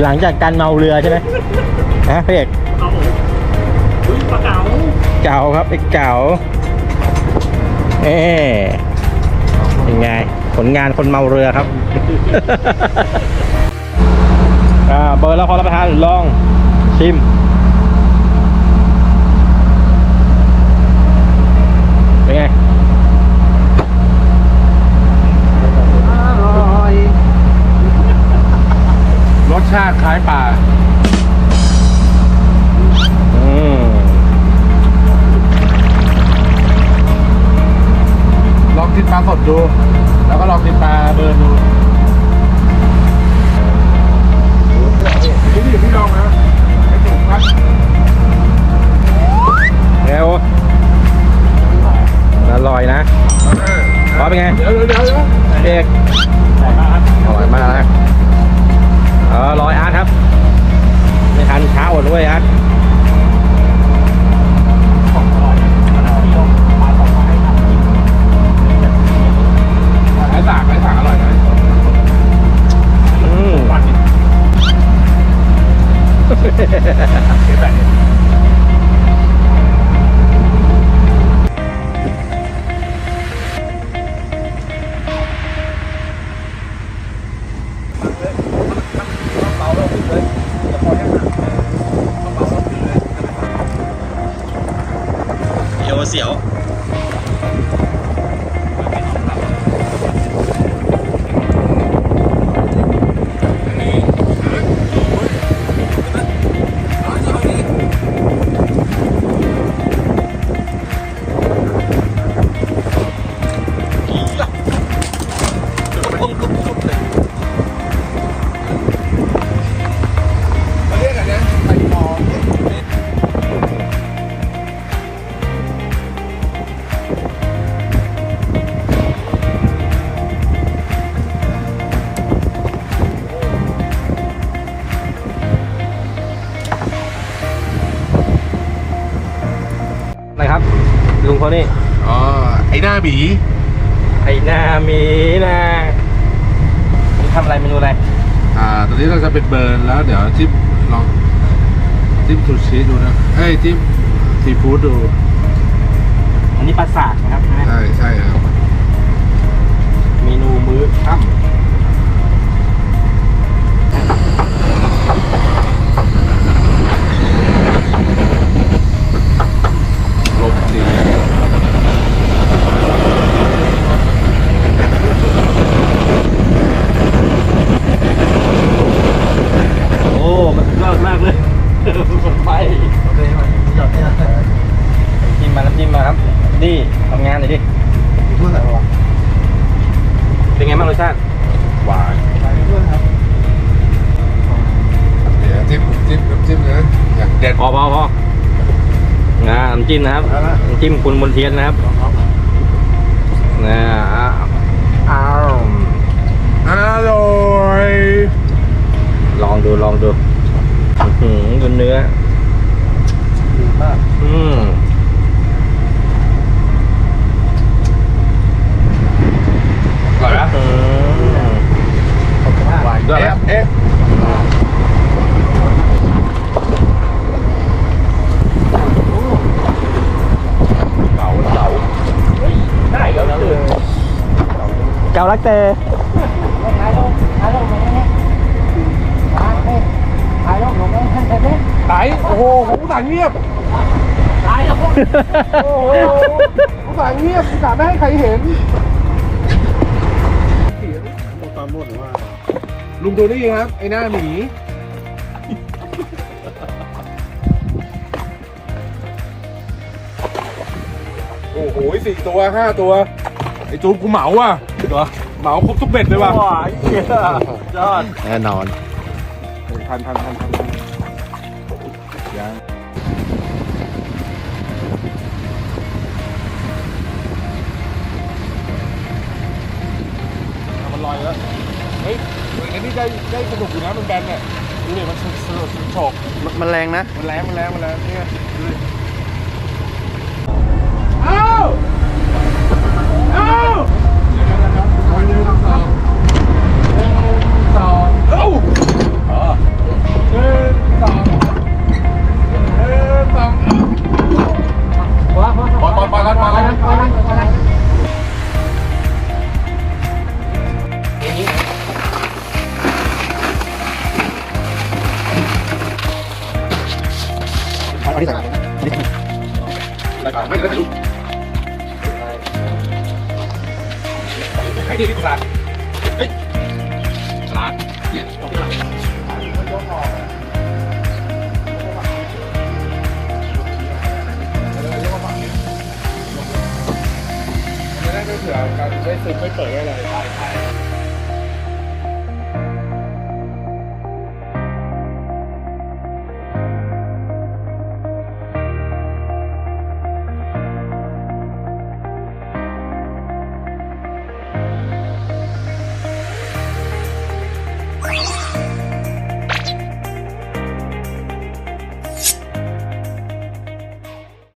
หลังจากการเมาเรือใช่ไหมนะพี่เอกครับผมอุ้ยปลาเก๋าเก่าครับไอ้เก่าเอ๊เป็นไง ผลงานคนเมาเรือครับ อ่า เบอร์แล้วพอรับประทานลอง ชิม เป็นไง รส ชาติคล้ายปลาอืมลองกินปลาสดดู เสียว เสียวนะครับ ลุงเขานี่อ๋อไอ้หน้าบีไอ้หน้าหมีนะนี่ทำอะไรเมนูอะไรอ่าตอนนี้เราจะเป็นเบิร์นแล้วเดี๋ยวจิ้มลองจิ้มซูชิดูนะเอ้ยจิ้มซีฟู้ดดูอันนี้ปลาสากนะครับใช่ใช่ครับเมนูมื้อค่ลมดีำโอ้ มันสุดยอดมากเลย มันไปจิ้มมาน้ำจิ้มมาครับนี่ทำงานหน่อยดิเป็นไงบ้างรสชาติหวานเดี๋ยวจิ้มจิ้มน้ำจิ้มนะอย่างเด็ดพอพอพองาน้ำจิ้มนะครับเอาละน้ำจิ้มคุณบนเทียนนะครับนะอ้าวอร่อยลองดูลองดู อื้อหือดูเนื้ออืมอร่อยนะอืมหวานด้วยเอ๊ะเก่าเก่าได้เก่าแล้วเลยเก่ารักเต ไหนโอ้โหผมอุตส่าห์เงียบโอ้โหอุตส่าห์เงียบอุตส่าห์ไม่ให้ใครเห็นลุงตัวนี้ครับ ไอ้หน้าหมีโอ้โหสี่ตัวห้าตัว ไอ้จูนกูเหมาอะเหมาครบทุกเบ็ดเลยว่ะว้าเหี้ยยอดแน่นอน ทันทันทันทันทั นยังมันลอยแล้ว เฮ้ยอันนี้ได้ได้สนุกอยู่นะมันแบนเนี่ยดูดิมันสนุกสนุกโฉกมันแรงนะ มันแรงมันแรงมันแรงเนี่ยดูดิอ้าวอ้า ใครดีที่ตลาดเฮ้ยตลาดเนี่ยตรงตลาดไม่ได้ไม่เผื่อการได้ซื้อไม่เปิดอะไร